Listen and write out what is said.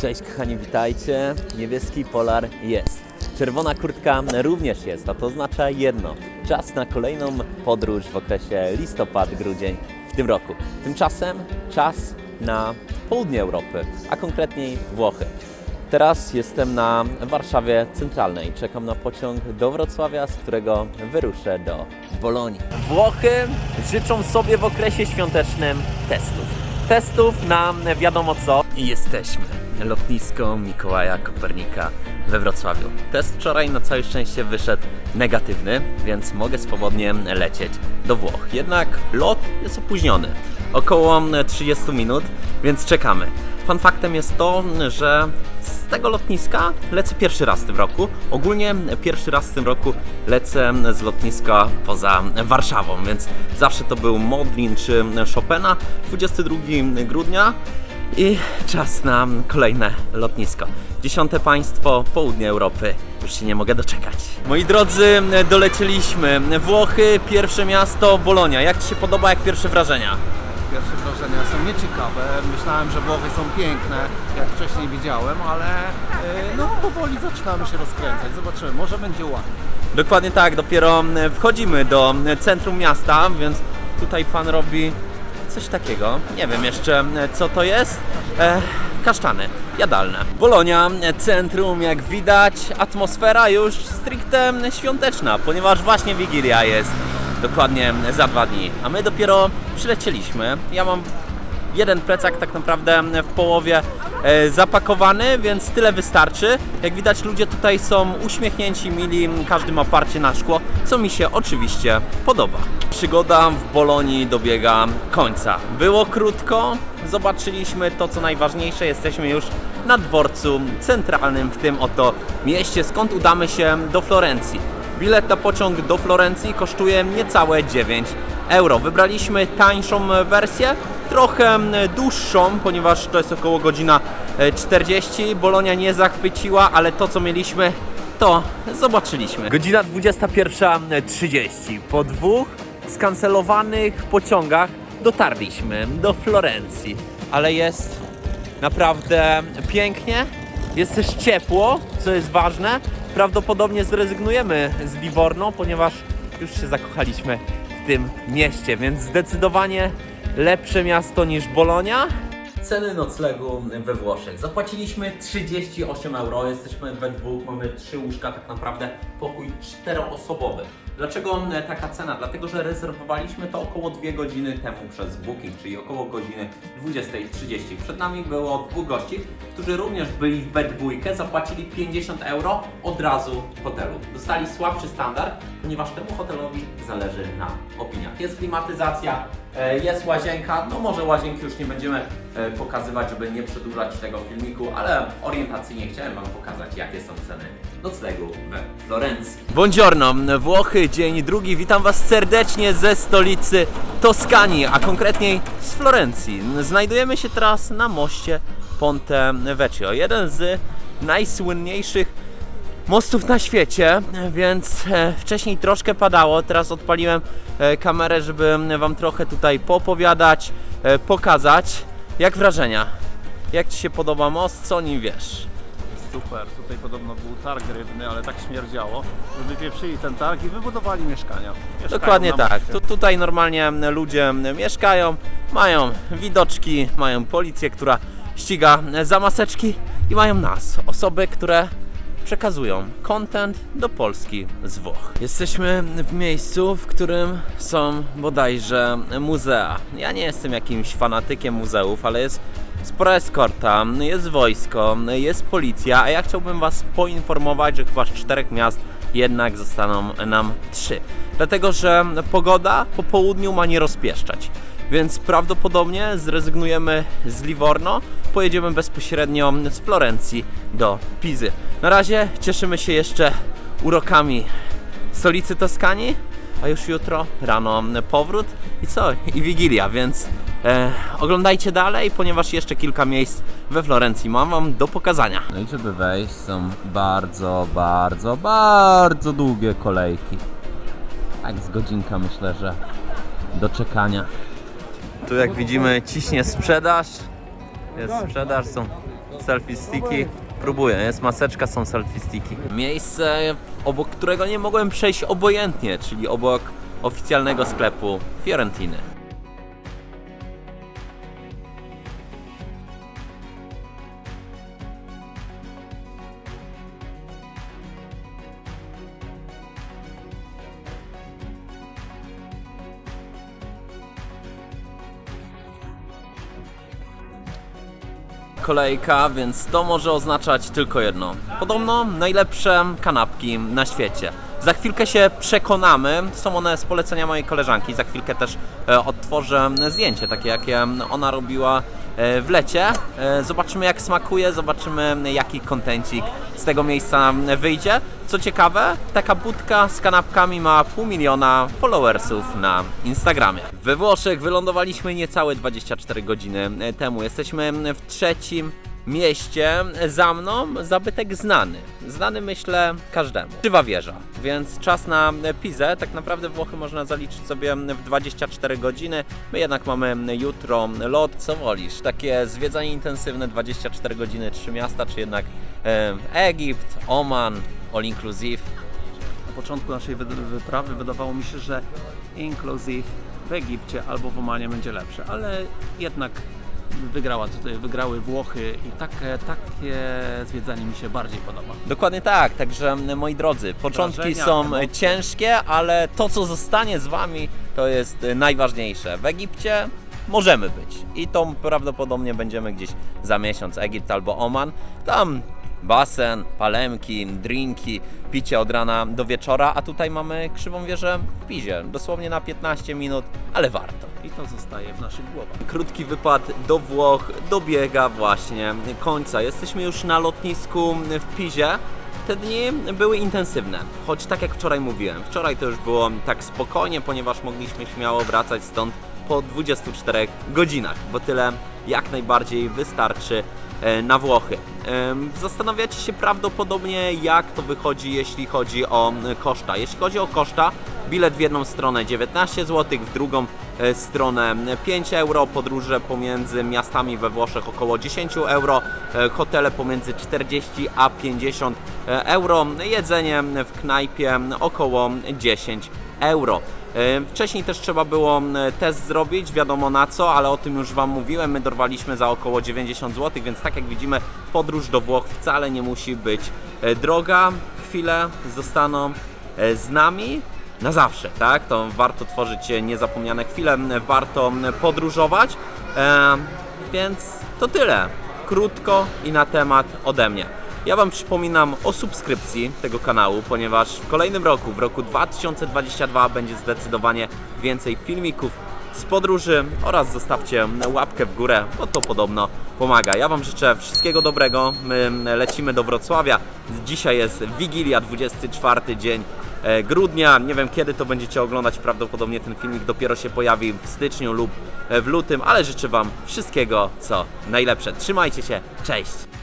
Cześć kochani, witajcie. Niebieski polar jest. Czerwona kurtka również jest, a to oznacza jedno. Czas na kolejną podróż w okresie listopad-grudzień w tym roku. Tymczasem czas na południe Europy, a konkretniej Włochy. Teraz jestem na Warszawie Centralnej. Czekam na pociąg do Wrocławia, z którego wyruszę do Bolonii. Włochy życzą sobie w okresie świątecznym testów. Testów na wiadomo co. Jesteśmy. Lotnisko Mikołaja Kopernika we Wrocławiu. Test wczoraj na całe szczęście wyszedł negatywny, więc mogę swobodnie lecieć do Włoch. Jednak lot jest opóźniony. Około 30 minut, więc czekamy. Fun faktem jest to, że z tego lotniska lecę pierwszy raz w tym roku. Ogólnie pierwszy raz w tym roku lecę z lotniska poza Warszawą, więc zawsze to był Modlin czy Chopina. 22 grudnia i czas na kolejne lotnisko. Dziesiąte państwo, południe Europy. Już się nie mogę doczekać. Moi drodzy, dolecieliśmy. Włochy, pierwsze miasto Bolonia. Jak Ci się podoba, jak pierwsze wrażenia? Pierwsze wrażenia są nieciekawe. Myślałem, że Włochy są piękne, jak wcześniej widziałem, ale e, no powoli zaczynamy się rozkręcać. Zobaczymy, może będzie ładnie. Dokładnie tak, dopiero e, wchodzimy do e, centrum miasta, więc tutaj pan robi coś takiego. Nie wiem jeszcze co to jest. E, kasztany, jadalne. Bolonia, centrum, jak widać, atmosfera już stricte świąteczna, ponieważ właśnie Wigilia jest dokładnie za dwa dni. A my dopiero przylecieliśmy. Ja mam jeden plecak tak naprawdę w połowie e, zapakowany, więc tyle wystarczy. Jak widać ludzie tutaj są uśmiechnięci, mili, każdy ma parcie na szkło, co mi się oczywiście podoba. Przygoda w Bolonii dobiega końca. Było krótko, zobaczyliśmy to co najważniejsze, jesteśmy już na dworcu centralnym w tym oto mieście, skąd udamy się do Florencji. Bilet na pociąg do Florencji kosztuje niecałe 9 euro. Wybraliśmy tańszą wersję, trochę dłuższą, ponieważ to jest około godzina e, 40. Bolonia nie zachwyciła, ale to co mieliśmy, to zobaczyliśmy. Godzina 21.30. Po dwóch skancelowanych pociągach dotarliśmy do Florencji, ale jest naprawdę pięknie. Jest też ciepło, co jest ważne. Prawdopodobnie zrezygnujemy z Livorno, ponieważ już się zakochaliśmy w tym mieście, więc zdecydowanie lepsze miasto niż Bolonia. Ceny noclegu we Włoszech. Zapłaciliśmy 38 euro, jesteśmy we dwóch, mamy trzy łóżka, tak naprawdę pokój czteroosobowy. Dlaczego e, taka cena? Dlatego, że rezerwowaliśmy to około 2 godziny temu przez Booking, czyli około godziny 20.30. Przed nami było dwóch gości, którzy również byli we dwójkę, zapłacili 50 euro od razu w hotelu. Dostali słabszy standard, ponieważ temu hotelowi zależy na opiniach. Jest klimatyzacja, jest łazienka, no może łazienki już nie będziemy e, pokazywać, żeby nie przedłużać tego filmiku, ale orientacyjnie chciałem Wam pokazać, jakie są ceny noclegu we Florencji. Buongiorno, Włochy, dzień drugi. Witam Was serdecznie ze stolicy Toskanii, a konkretniej z Florencji. Znajdujemy się teraz na moście Ponte Vecchio, jeden z najsłynniejszych mostów na świecie, więc e, wcześniej troszkę padało, teraz odpaliłem e, kamerę, żeby Wam trochę tutaj poopowiadać, e, pokazać. Jak wrażenia? Jak Ci się podoba most? Co o nim wiesz? Super, tutaj podobno był targ rybny, ale tak śmierdziało, że wypieprzyli ten targ i wybudowali mieszkania. Dokładnie tak. Tu, tutaj normalnie ludzie mieszkają, mają widoczki, mają policję, która ściga za maseczki i mają nas, osoby, które przekazują content do Polski z Włoch. Jesteśmy w miejscu, w którym są bodajże muzea. Ja nie jestem jakimś fanatykiem muzeów, ale jest spora eskorta, jest wojsko, jest policja, a ja chciałbym Was poinformować, że chyba z czterech miast jednak zostaną nam trzy. Dlatego, że pogoda po południu ma nie rozpieszczać. Więc prawdopodobnie zrezygnujemy z Livorno, pojedziemy bezpośrednio z Florencji do Pizy. Na razie cieszymy się jeszcze urokami stolicy Toskanii, a już jutro rano powrót i co? I Wigilia, więc e, oglądajcie dalej, ponieważ jeszcze kilka miejsc we Florencji mam Wam do pokazania. No i żeby wejść są bardzo, bardzo, bardzo długie kolejki. Tak z godzinka myślę, że do czekania. Tu jak widzimy ciśnie sprzedaż. Jest sprzedaż, są Selfie sticki. Próbuję, jest maseczka, są selfie sticki. Miejsce, obok którego nie mogłem przejść obojętnie, czyli obok oficjalnego sklepu Fiorentiny. Kolejka, więc to może oznaczać tylko jedno. Podobno najlepsze kanapki na świecie. Za chwilkę się przekonamy. Są one z polecenia mojej koleżanki. Za chwilkę też e, odtworzę zdjęcie, takie jakie ona robiła w lecie. E, zobaczymy jak smakuje, zobaczymy jaki kontencik z tego miejsca wyjdzie. Co ciekawe, taka budka z kanapkami ma pół miliona followersów na Instagramie. We Włoszech wylądowaliśmy niecałe 24 godziny temu. Jesteśmy w trzecim mieście. Za mną zabytek znany. Znany myślę każdemu. Krzywa wieża. Więc czas na Pizę. Tak naprawdę Włochy można zaliczyć sobie w 24 godziny. My jednak mamy jutro lot. Co wolisz? Takie zwiedzanie intensywne 24 godziny, trzy miasta, czy jednak e, Egipt, Oman, all inclusive? Na początku naszej wy- wyprawy wydawało mi się, że Inclusive w Egipcie albo w Omanie będzie lepsze, ale jednak wygrała tutaj, wygrały Włochy i takie, takie zwiedzanie mi się bardziej podoba. Dokładnie tak, także moi drodzy, początki Wrażenia, są emocje. ciężkie, ale to co zostanie z Wami to jest e, najważniejsze. W Egipcie możemy być i to prawdopodobnie będziemy gdzieś za miesiąc, Egipt albo Oman. Tam basen, palemki, drinki, picie od rana do wieczora, a tutaj mamy krzywą wieżę w Pizie, dosłownie na 15 minut, ale warto. I to zostaje w naszych głowach. Krótki wypad do Włoch dobiega właśnie końca. Jesteśmy już na lotnisku w Pizie. Te dni były intensywne, choć tak jak wczoraj mówiłem, wczoraj to już było tak spokojnie, ponieważ mogliśmy śmiało wracać stąd po 24 godzinach, bo tyle jak najbardziej wystarczy na Włochy. Zastanawiacie się prawdopodobnie jak to wychodzi, jeśli chodzi o koszta. Jeśli chodzi o koszta, bilet w jedną stronę 19 zł, w drugą e, stronę 5 euro, podróże pomiędzy miastami we Włoszech około 10 euro, e, hotele pomiędzy 40 a 50 e, euro, jedzenie w knajpie około 10 euro. E, Wcześniej też trzeba było test zrobić, wiadomo na co, ale o tym już Wam mówiłem. My dorwaliśmy za około 90 zł, więc tak jak widzimy, podróż do Włoch wcale nie musi być e, droga. Chwilę zostaną e, z nami na zawsze, tak? To warto tworzyć niezapomniane chwile, warto podróżować. Więc to tyle. Krótko i na temat ode mnie. Ja Wam przypominam o subskrypcji tego kanału, ponieważ w kolejnym roku, w roku 2022 będzie zdecydowanie więcej filmików z podróży oraz zostawcie łapkę w górę, bo to podobno pomaga. Ja Wam życzę wszystkiego dobrego. My lecimy do Wrocławia. Dzisiaj jest Wigilia, 24 dzień e, grudnia. Nie wiem kiedy to będziecie oglądać. Prawdopodobnie ten filmik dopiero się pojawi w styczniu lub e, w lutym, ale życzę Wam wszystkiego co najlepsze. Trzymajcie się. Cześć!